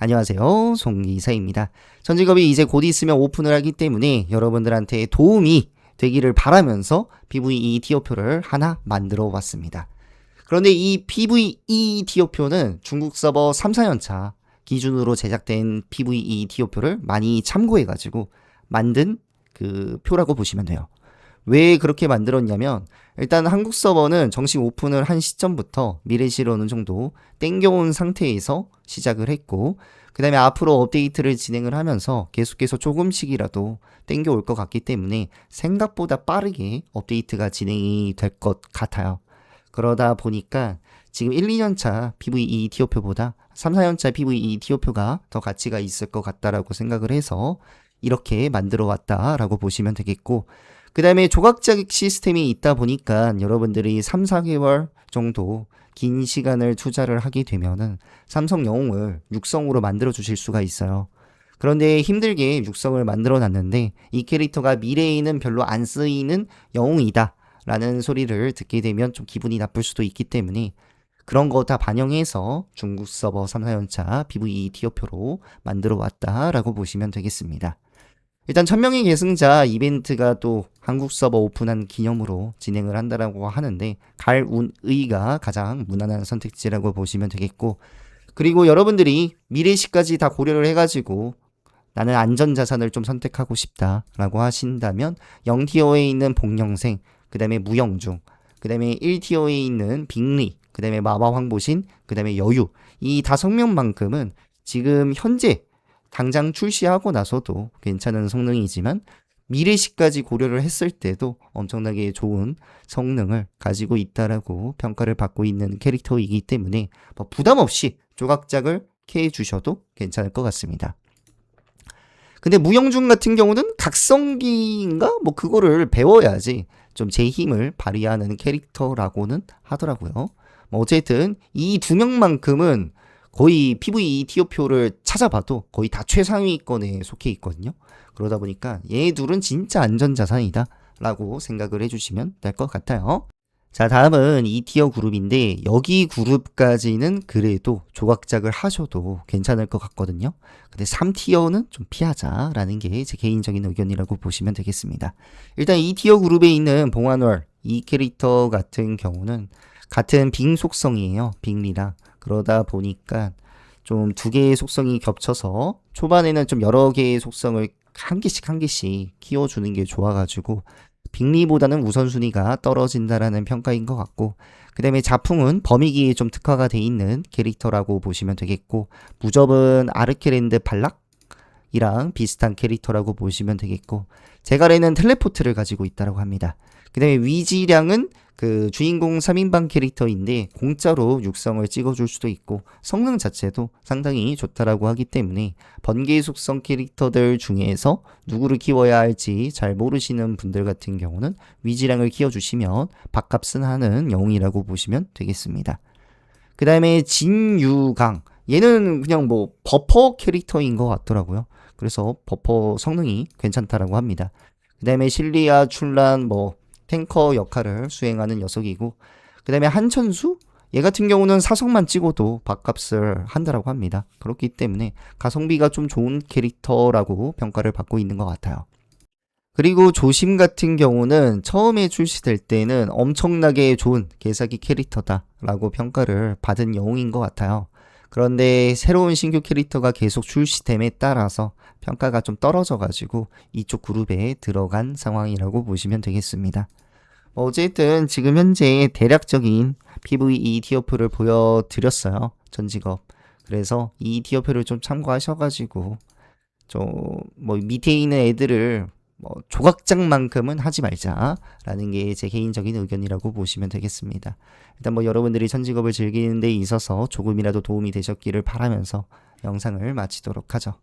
안녕하세요. 송이사입니다. 전 직업이 이제 곧 있으면 오픈을 하기 때문에 여러분들한테 도움이 되기를 바라면서 PVE 티오표를 하나 만들어 봤습니다. 그런데 이 PVE 티오표는 중국 서버 3, 4년차 기준으로 제작된 PVE 티오표를 많이 참고해가지고 만든 그 표라고 보시면 돼요. 왜 그렇게 만들었냐면 일단 한국 서버는 정식 오픈을 한 시점부터 미래시를 어느 정도 땡겨온 상태에서 시작을 했고 그 다음에 앞으로 업데이트를 진행을 하면서 계속해서 조금씩이라도 땡겨올 것 같기 때문에 생각보다 빠르게 업데이트가 진행이 될 것 같아요. 그러다 보니까 지금 1, 2년차 PVE 티오표보다 3, 4년차 PVE 티오표가 더 가치가 있을 것 같다라고 생각을 해서 이렇게 만들어 왔다라고 보시면 되겠고 그 다음에 조각자기 시스템이 있다 보니까 여러분들이 3, 4개월 정도 긴 시간을 투자를 하게 되면은 삼성 영웅을 육성으로 만들어 주실 수가 있어요. 그런데 힘들게 육성을 만들어 놨는데 이 캐릭터가 미래에는 별로 안 쓰이는 영웅이다. 라는 소리를 듣게 되면 좀 기분이 나쁠 수도 있기 때문에 그런 거 다 반영해서 중국 서버 3, 4연차 PVE 티어표로 만들어 왔다라고 보시면 되겠습니다. 일단 1000명의 계승자 이벤트가 또 한국 서버 오픈한 기념으로 진행을 한다라고 하는데 갈운의가 가장 무난한 선택지라고 보시면 되겠고 그리고 여러분들이 미래시까지 다 고려를 해가지고 나는 안전자산을 좀 선택하고 싶다라고 하신다면 0티어에 있는 복영생 그 다음에 무영중 그 다음에 1티어에 있는 빅리 그 다음에 마마황보신 그 다음에 여유 이 다섯 명만큼은 지금 현재 당장 출시하고 나서도 괜찮은 성능이지만 미래시까지 고려를 했을 때도 엄청나게 좋은 성능을 가지고 있다라고 평가를 받고 있는 캐릭터이기 때문에 뭐 부담 없이 조각작을 캐 주셔도 괜찮을 것 같습니다. 근데 무영중 같은 경우는 각성기인가 뭐 그거를 배워야지 좀 제 힘을 발휘하는 캐릭터라고는 하더라고요. 뭐 어쨌든 이 두 명만큼은 거의 PVE 티오표를 찾아봐도 거의 다 최상위권에 속해 있거든요. 그러다 보니까 얘 둘은 진짜 안전자산이다 라고 생각을 해주시면 될 것 같아요. 자, 다음은 2티어 그룹인데 여기 그룹까지는 그래도 조각작을 하셔도 괜찮을 것 같거든요. 근데 3티어는 좀 피하자라는 게 제 개인적인 의견이라고 보시면 되겠습니다. 일단 2티어 그룹에 있는 봉환월 이 캐릭터 같은 경우는 같은 빙 속성이에요. 빙리랑. 그러다 보니까 좀 두 개의 속성이 겹쳐서 초반에는 좀 여러 개의 속성을 한 개씩 한 개씩 키워주는 게 좋아가지고 빅리보다는 우선순위가 떨어진다라는 평가인 것 같고 그 다음에 자풍은 범위기에 좀 특화가 돼 있는 캐릭터라고 보시면 되겠고 무접은 아르케랜드 발락이랑 비슷한 캐릭터라고 보시면 되겠고 제갈에는 텔레포트를 가지고 있다고 합니다. 그 다음에 위지량은 그 주인공 3인방 캐릭터인데 공짜로 육성을 찍어줄 수도 있고 성능 자체도 상당히 좋다라고 하기 때문에 번개 속성 캐릭터들 중에서 누구를 키워야 할지 잘 모르시는 분들 같은 경우는 위지량을 키워주시면 밥값은 하는 영웅이라고 보시면 되겠습니다. 그 다음에 진유강 얘는 그냥 뭐 버퍼 캐릭터인 것 같더라고요. 그래서 버퍼 성능이 괜찮다라고 합니다. 그 다음에 실리아, 춘란, 뭐 탱커 역할을 수행하는 녀석이고 그 다음에 한천수 얘 같은 경우는 사성만 찍어도 밥값을 한다라고 합니다. 그렇기 때문에 가성비가 좀 좋은 캐릭터라고 평가를 받고 있는 것 같아요. 그리고 조심 같은 경우는 처음에 출시될 때는 엄청나게 좋은 개사기 캐릭터다라고 평가를 받은 영웅인 것 같아요. 그런데 새로운 신규 캐릭터가 계속 출시됨에 따라서 평가가 좀 떨어져가지고 이쪽 그룹에 들어간 상황이라고 보시면 되겠습니다. 뭐 어쨌든 지금 현재 대략적인 PVE 티어표를 보여드렸어요. 전 직업. 그래서 이 티어표를 좀 참고하셔가지고 좀 뭐 밑에 있는 애들을 뭐 조각장만큼은 하지 말자라는 게 제 개인적인 의견이라고 보시면 되겠습니다. 일단 뭐 여러분들이 천직업을 즐기는 데 있어서 조금이라도 도움이 되셨기를 바라면서 영상을 마치도록 하죠.